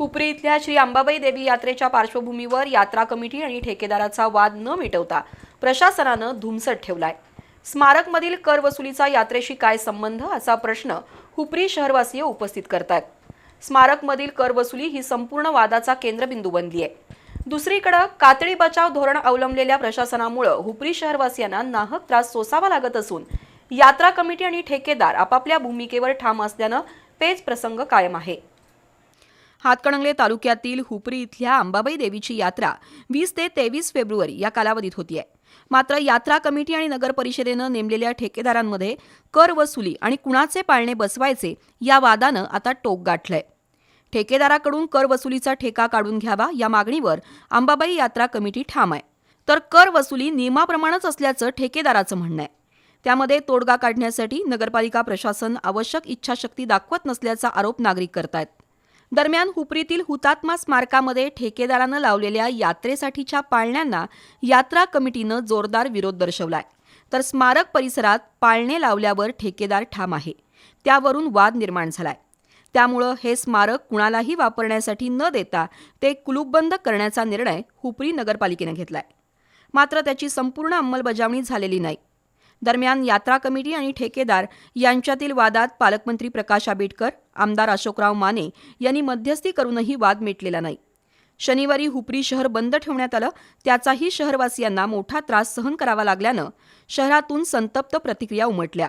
हुपरी इथल्या श्री अंबाबाई देवी यात्रेच्या पार्श्वभूमीवर यात्रा कमिटी आणि ठेकेदाराचा वाद न मिटवता प्रशासनानं धुमसट ठेवलाय. स्मारकमधील कर वसुलीचा यात्रेशी काय संबंध असा प्रश्न हुपरी शहरवासीय उपस्थित करतायत. स्मारकमधील कर वसुली ही संपूर्ण वादाचा केंद्रबिंदू बनली आहे दुसरीकडं कातडी बचाव धोरण अवलंबलेल्या प्रशासनामुळं हुपरी शहरवासियांना नाहक त्रास सोसावा लागत असून यात्रा कमिटी आणि ठेकेदार आपापल्या भूमिकेवर ठाम असल्यानं पेच प्रसंग कायम आहे. हातकणंगले तालुक्यातील हुपरी इथल्या अंबाबाई देवीची यात्रा वीस ते तेवीस फेब्रुवारी या कालावधीत होतीये. मात्र यात्रा कमिटी आणि नगर परिषदेनं नेमलेल्या ठेकेदारांमध्ये कर वसुली आणि कुणाचे पाळणे बसवायचे या वादानं आता टोक गाठलंय. ठेकेदाराकडून कर वसुलीचा ठेका काढून घ्यावा या मागणीवर अंबाबाई यात्रा कमिटी ठाम आहे तर कर वसुली नियमाप्रमाणेच असल्याचं ठेकेदाराचं म्हणणं आहे त्यामध्ये तोडगा काढण्यासाठी नगरपालिका प्रशासन आवश्यक इच्छाशक्ती दाखवत नसल्याचा आरोप नागरिक करतायत. दरम्यान हुपरीतील हुतात्मा स्मारकामध्ये ठेकेदारानं लावलेल्या यात्रेसाठीच्या पाळण्यांना यात्रा कमिटीनं जोरदार विरोध दर्शवलाय. तर स्मारक परिसरात पाळणे लावल्यावर ठेकेदार ठाम आहे. त्यावरून वाद निर्माण झालाय. त्यामुळं हे स्मारक कुणालाही वापरण्यासाठी न देता ते कुलूपबंद करण्याचा निर्णय हुपरी नगरपालिकेनं घेतलाय. मात्र त्याची संपूर्ण अंमलबजावणी झालेली नाही. दरम्यान यात्रा कमिटी आणि ठेकेदार यांच्यातील वादात पालकमंत्री प्रकाश आंबेडकर आमदार अशोकराव माने यांनी मध्यस्थी करूनही वाद मिटलेला नाही. शनिवारी हुपरी शहर बंद ठेवण्यात आलं त्याचाही शहरवासियांना मोठा त्रास सहन करावा लागल्यानं शहरातून संतप्त प्रतिक्रिया उमटल्या.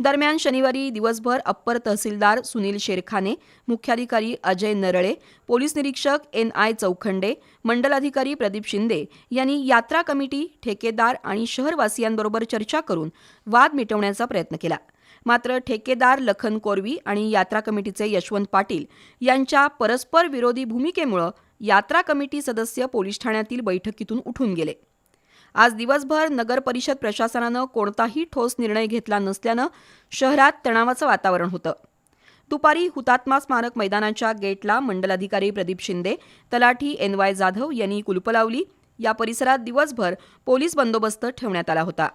दरम्यान शनिवारी दिवसभर अप्पर तहसीलदार सुनील शेरखाने मुख्याधिकारी अजय नरळे पोलीस निरीक्षक एन आय चौखंडे मंडलाधिकारी प्रदीप शिंदे यांनी यात्रा कमिटी ठेकेदार आणि शहरवासियांबरोबर चर्चा करून वाद मिटवण्याचा प्रयत्न केला. मात्र ठेकेदार लखन कोरवी आणि यात्रा कमिटीचे यशवंत पाटील यांच्या परस्पर विरोधी भूमिकेमुळं यात्रा कमिटी सदस्य पोलीस ठाण्यातील बैठकीतून उठून गेले. आज दिवसभर नगर परिषद प्रशासनानं कोणताही ठोस निर्णय घेतला नसल्यानं शहरात तणावाचं वातावरण होतं. दुपारी हुतात्मा स्मारक मैदानाच्या गेटला मंडलाधिकारी प्रदीप शिंदे तलाठी एन वाय जाधव यांनी कुलप लावली. या परिसरात दिवसभर पोलीस बंदोबस्त ठेवण्यात आला होता.